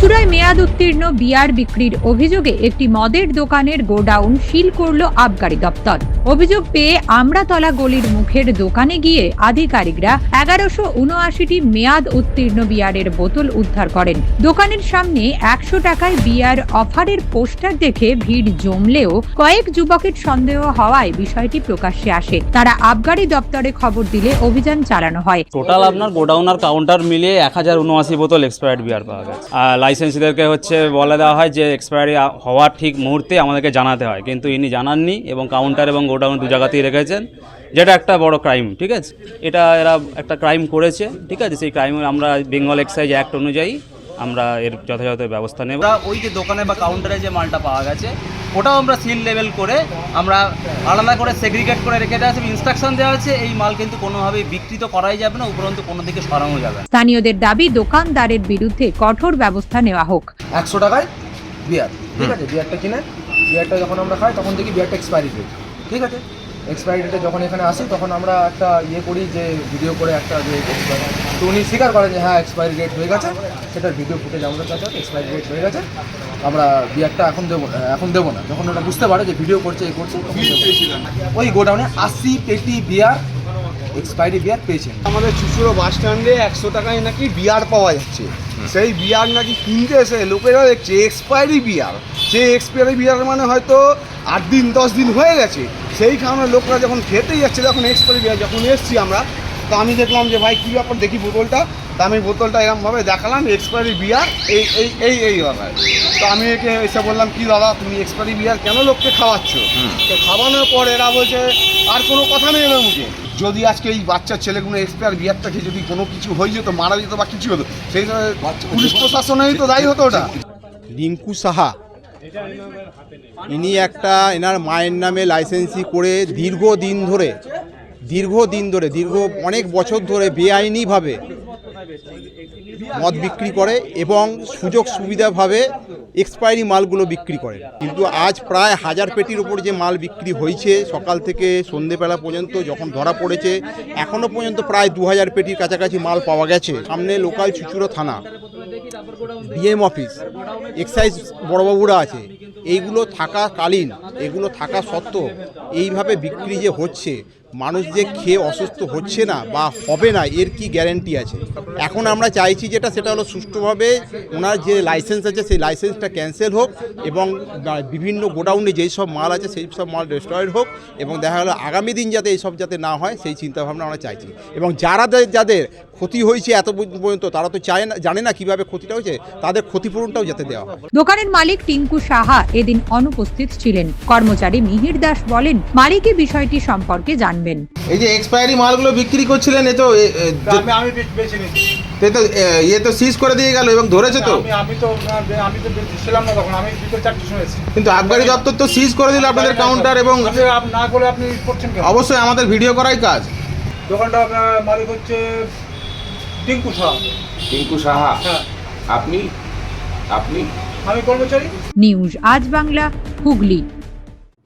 চুচুড়ায় মেয়াদ উত্তীর্ণ বিয়ার বিক্রির অভিযোগে একটি মদের দোকানের গোডাউন সিল করল আবগারি দপ্তর। অভিযোগ পেয়ে আমড়াতলা গলির মুখের দোকানে গিয়ে আধিকারিকরা এগারোশো উনআশিটি মেয়াদ উত্তীর্ণ বিয়ারের বোতল উদ্ধার করেন। দোকানের সামনে একশো টাকায় বিয়ার অফারের পোস্টার দেখে ভিড় জমলেও কয়েক যুবকের সন্দেহ হওয়ায় বিষয়টি প্রকাশ্যে আসে। তারা আবগারি দপ্তরে খবর দিলে অভিযান চালানো হয়। টোটাল আপনার গোডাউন আর কাউন্টার মিলিয়ে এক হাজার উনআশি বোতল এক্সপায়ার্ড বিয়ার পাওয়া গেছে। লাইসেন্সিদেরকে হচ্ছে বলে দেওয়া হয় যে এক্সপায়ারি হওয়ার ঠিক মুহূর্তে আমাদেরকে জানাতে হয়। কিন্তু ইনি জানাননি এবং কাউন্টার এবং গোডাউন দু জায়গাতেই রেখেছেন। যেটা একটা বড় ক্রাইম ঠিক আছে? এটা এরা একটা ক্রাইম করেছে, ঠিক আছে? সেই ক্রাইম আমরা বেঙ্গল এক্সাইজ অ্যাক্ট অনুযায়ী আমরা এর যথাযথ ব্যবস্থা নেব। ওই যে দোকানে বা কাউন্টারে যে মালটা পাওয়া গেছে ওটাও আমরা সিল লেভেল করে আমরা আলাদা করে সেগ্রিগেট করে রেখে দেওয়া আছে। ইনস্ট্রাকশন দেওয়া আছে এই মাল কিন্তু কোনোভাবেই বিকৃত করাই যাবে না উপরন্তু কোনো দিকে সরানো যাবে না। স্থানীয়দের দাবি দোকানদারের বিরুদ্ধে কঠোর ব্যবস্থা নেওয়া হোক। একশো টাকায় বিয়ার ঠিক আছে? বিয়ারটা কিনে বিয়ারটা যখন আমরা খাই তখন দেখি বিয়ারটা এক্সপায়ারি ডেট ঠিক আছে? এক্সপায়ারি ডেটে যখন এখানে আসি, তখন আমরা একটা ইয়ে করি যে ভিডিও করে একটা যে তো উনি স্বীকার করেন যে হ্যাঁ এক্সপায়ারি ডেট হয়ে গেছে। সেটার ভিডিও ফুটেজ আমাদের কাছে এক্সপায়ারি ডেট হয়ে গেছে। আমরা বিয়ারটা এখন দেবো এখন দেবো না। যখন ওটা বুঝতে পারে যে ভিডিও করছে, এ করছে। ওই গোডাউনে আশি পেটি বিয়ার এক্সপায়ারি বিয়ার পেয়েছেন আমাদের চুচুড়ো বাস স্ট্যান্ডে একশো টাকায় নাকি বিয়ার পাওয়া যাচ্ছে। সেই বিয়ার নাকি কিনতে এসে লোকেরা দেখছে, এক্সপায়ারি বিয়ার। সেই এক্সপায়ারি বিয়ার মানে হয়তো আট দিন, দশ দিন হয়ে গেছে। সেই কারণে লোকরা যখন খেতেই যাচ্ছে যখন এক্সপায়ারি বিয়ার যখন এসছি আমরা তো আমি দেখলাম যে ভাই কী ব্যাপার? দেখি বোতলটা। তো আমি বোতলটা এরকমভাবে দেখালাম এক্সপায়ারি বিয়ার এই এই এই এই ব্যাপার। তো আমি একে এসে বললাম কি দাদা তুমি এক্সপায়ারি বিয়ার কেন লোককে খাওয়াচ্ছ? তো খাওয়ানোর পর এরা বলছে আর কোনো কথা নেই এদের মুখে। যদি আজকে এই বাচ্চার ছেলেগুলো এক্সপায়ার বিয়ারটা খেয়ে যদি কোনো কিছু হয়ে যেত মারা যেত বা কিছু হতো সেই পুলিশ প্রশাসনেই তো দায়ী হতো ওটা। রিঙ্কু সাহা ইনি একটা এনার মায়ের নামে লাইসেন্সি করে দীর্ঘদিন ধরে দীর্ঘদিন ধরে, দীর্ঘ অনেক বছর ধরে বেআইনিভাবে মদ বিক্রি করে এবং সুযোগ সুবিধাভাবে এক্সপায়ারি মালগুলো বিক্রি করে। কিন্তু আজ প্রায় হাজার পেটির ওপর যে মাল বিক্রি হয়েছে, সকাল থেকে সন্ধেবেলা পর্যন্ত যখন ধরা পড়েছে এখনও পর্যন্ত প্রায় দু হাজার পেটির কাছাকাছি মাল পাওয়া গেছে। সামনে লোকাল চুচুড়ো থানা। ডিএম অফিস এক্সাইজ বড়বাবুরা আছে এইগুলো থাকাকালীন এগুলো থাকা সত্ত্বেও এইভাবে বিক্রি যে হচ্ছে মানুষ যে খেয়ে অসুস্থ হচ্ছে না বা হবে না, এর কি গ্যারেন্টি আছে? এখন আমরা চাইছি যেটা, সেটা হলো সুষ্ঠুভাবে ওনার যে লাইসেন্স আছে, সেই লাইসেন্সটা ক্যান্সেল হোক এবং বিভিন্ন গোডাউনে যেই সব মাল আছে, সেই সব মাল ডিস্ট্রয়েড হোক এবং দেখা গেলো আগামী দিন যাতে এইসব যাতে না হয়, সেই চিন্তাভাবনা আমরা চাইছি। এবং যারা যাদের- ক্ষতি হয়েছে এত পর্যন্ত তারা তো চায় না, জানে না কীভাবে ক্ষতিটা হয়েছে, তাদের ক্ষতিপূরণটাও যাতে দেওয়া হয়। দোকানের মালিক টিঙ্কু সাহা এদিন অনুপস্থিত ছিলেন। কর্মচারী মিহির দাস বলেন, মালিকই বিষয়টি সম্পর্কে জানবেন এই যে এক্সপায়ারি মালগুলো বিক্রি করছিলেন এ তো আমি আমি বে- বেছে নিচ্ছি এ তো এ, ইয়ে তো সিজ করে দিয়ে গেল এবং ধরেছে তো? আমি আমি তো না, আমি তো বেঁচে ছিলাম না তখন আমি বিকেল চারটে শুনেছি। কিন্তু আবগারি দপ্তর তো সিজ করে দিল আপনাদের কাউন্টার এবং আপনি না করে আপনি করছেন কেন? অবশ্যই আমাদের ভিডিও করাই কাজ। দোকানটা আপনার মালিক হচ্ছে টিঙ্কু শাহ টিঙ্কু সাহা? হ্যাঁ। আপনি? আপনি? আমি কর্মচারী। নিউজ আজ বাংলা হুগলি।